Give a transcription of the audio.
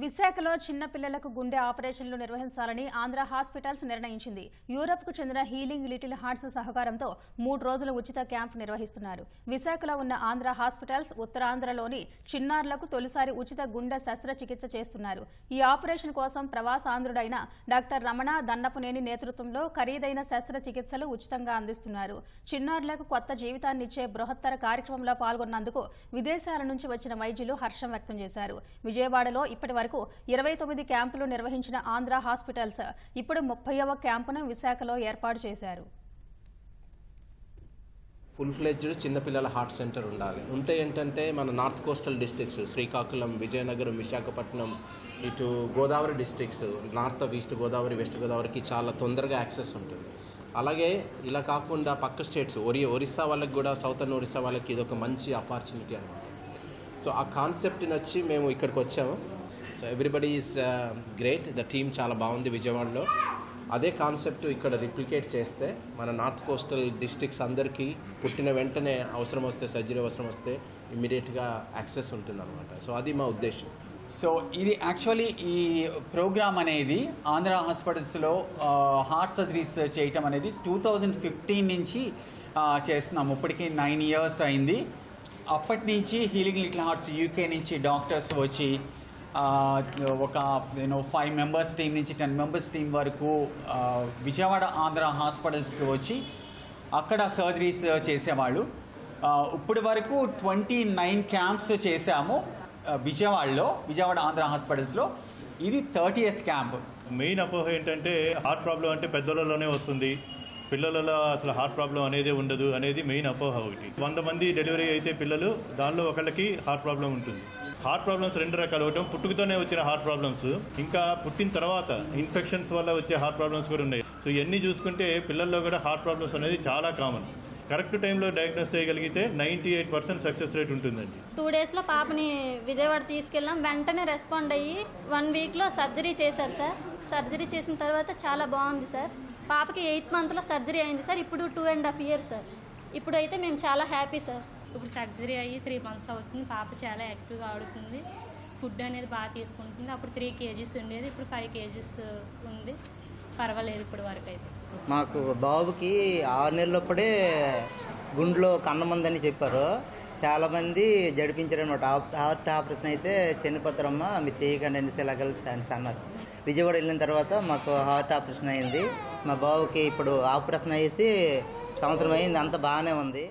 విశాఖలో చిన్న పిల్లలకు గుండె ఆపరేషన్లు నిర్వహించాలని ఆంధ్ర హాస్పిటల్స్ నిర్ణయించింది. యూరప్కు చెందిన హీలింగ్ లిటిల్ హార్ట్స్ సహకారంతో మూడు రోజుల ఉచిత క్యాంప్ నిర్వహిస్తున్నారు. విశాఖలో ఉన్న ఆంధ్ర హాస్పిటల్స్ ఉత్తరాంధ్రలోని చిన్నారులకు తొలిసారి ఉచిత గుండె శస్త్రచికిత్స చేస్తున్నారు. ఈ ఆపరేషన్ కోసం ప్రవాసాంధ్రుడైన డాక్టర్ రమణ దన్నపునేని నేతృత్వంలో ఖరీదైన శస్త్రచికిత్సలు ఉచితంగా అందిస్తున్నారు. చిన్నారులకు కొత్త జీవితాన్నిచ్చే బృహత్తర కార్యక్రమంలో పాల్గొన్నందుకు విదేశాల నుంచి వచ్చిన వైద్యులు హర్షం వ్యక్తం చేశారు. విజయవాడలో ఇప్పటి వరకు ఇరవై తొమ్మిది క్యాంపులు నిర్వహించిన ఆంధ్ర హాస్పిటల్స్ ఇప్పుడు ముప్పైవ క్యాంపును విశాఖలో ఏర్పాటు చేశారు. ఫుల్ ఫ్లెడ్జ్డ్ చిన్నపిల్లల హార్ట్ సెంటర్ ఉండాలి. ఉంటే ఏంటంటే మన north coastal districts Srikakulam Vizianagaram Visakhapatnam ఇటు Godavari districts north east Godavari west గోదావరికి చాలా తొందరగా యాక్సెస్ ఉంటుంది. అలాగే ఇలా కాకుండా పక్క స్టేట్స్ ఒరి ఒరిస్సా వాళ్ళకి కూడా సౌతర్న్ ఒరిస్సా వాళ్ళకి ఇది ఒక మంచి ఆపర్చునిటీ అనమాట సో ఆ కాన్సెప్ట్ నచ్చి మేము ఇక్కడికి వచ్చాము. So everybody is great the team చాలా బాగుంది విజయవాడలో. అదే కాన్సెప్ట్ ఇక్కడ రిప్లికేట్ చేస్తే మన నార్త్ కోస్టల్ డిస్ట్రిక్ట్స్ అందరికీ పుట్టిన వెంటనే అవసరం వస్తే సర్జరీ అవసరం వస్తే ఇమీడియట్గా యాక్సెస్ ఉంటుంది అనమాట సో అది మా ఉద్దేశం. సో ఇది యాక్చువల్లీ ఈ ప్రోగ్రామ్ అనేది ఆంధ్ర హాస్పిటల్స్లో హార్ట్ సర్జరీస్ చేయటం అనేది టూ థౌజండ్ ఫిఫ్టీన్ నుంచి చేస్తున్నాం ఇప్పటికీ నైన్ ఇయర్స్ అయింది. అప్పటి నుంచి హీలింగ్ లిటిల్ హార్ట్స్ యూకే నుంచి డాక్టర్స్ వచ్చి ఒక you know five members team నుంచి టెన్ మెంబర్స్ టీం వరకు విజయవాడ ఆంధ్ర హాస్పిటల్స్కి వచ్చి అక్కడ సర్జరీస్ చేసేవాళ్ళు. ఇప్పటి వరకు ట్వంటీ నైన్ క్యాంప్స్ చేశాము విజయవాడలో విజయవాడ ఆంధ్ర హాస్పిటల్స్లో. ఇది థర్టీ ఎత్ క్యాంప్ మెయిన్ అపోహ ఏంటంటే హార్ట్ ప్రాబ్లం అంటే పెద్దలలోనే వస్తుంది. పిల్లలలో అసలు హార్ట్ ప్రాబ్లం అనేది ఉండదు అనేది మెయిన్ అపోహ ఒకటి. వంద మంది డెలివరీ అయితే పిల్లలు దానిలో ఒకళ్ళకి హార్ట్ ప్రాబ్లం ఉంటుంది. హార్ట్ ప్రాబ్లమ్స్ రెండు రకాలు. ఒకటి పుట్టుకతోనే వచ్చిన హార్ట్ ప్రాబ్లమ్స్ ఇంకా పుట్టిన తర్వాత ఇన్ఫెక్షన్స్ వల్ల వచ్చే హార్ట్ ప్రాబ్లమ్స్ కూడా ఉన్నాయి. సో ఇవన్నీ చూసుకుంటే పిల్లల్లో కూడా హార్ట్ ప్రాబ్లమ్స్ అనేది చాలా కామన్. కరెక్ట్ టైంలో డయాగ్నోస్ చేయగలిగితే ninety eight percent success rate ఉంటుందండి. టూ డేస్లో పాపని విజయవాడ తీసుకెళ్ళాం. వెంటనే రెస్పాండ్ అయ్యి వన్ వీక్లో సర్జరీ చేశారు సార్. సర్జరీ చేసిన తర్వాత చాలా బాగుంది సార్. పాపకి ఎయిత్ మంత్లో సర్జరీ అయింది సార్. ఇప్పుడు two and half year sir. ఇప్పుడు అయితే మేము చాలా హ్యాపీ సార్. ఇప్పుడు సర్జరీ అయ్యి త్రీ మంత్స్ అవుతుంది. పాప చాలా యాక్టివ్గా ఆడుతుంది. ఫుడ్ అనేది బాగా తీసుకుంటుంది. అప్పుడు త్రీ కేజీస్ ఉండేది. ఇప్పుడు ఫైవ్ కేజీస్ ఉంది. పర్వాలేదు ఇప్పుడు వరకు అయితే మాకు బాబుకి ఆరు నెలలప్పుడే గుండెలో కన్నముందని చెప్పారు. చాలామంది జడిపించారనమాట హార్ట్ ఆపరేషన్ అయితే చనిపోతారమ్మా మీరు చేయకండి అనేసి ఇలాగ అనేసి అన్నారు. విజయవాడ వెళ్ళిన తర్వాత మాకు హార్ట్ ఆపరేషన్ అయింది. మా బాబుకి ఇప్పుడు ఆపరేషన్ అయ్యేసి సంవత్సరం అయింది. అంత బాగానే ఉంది.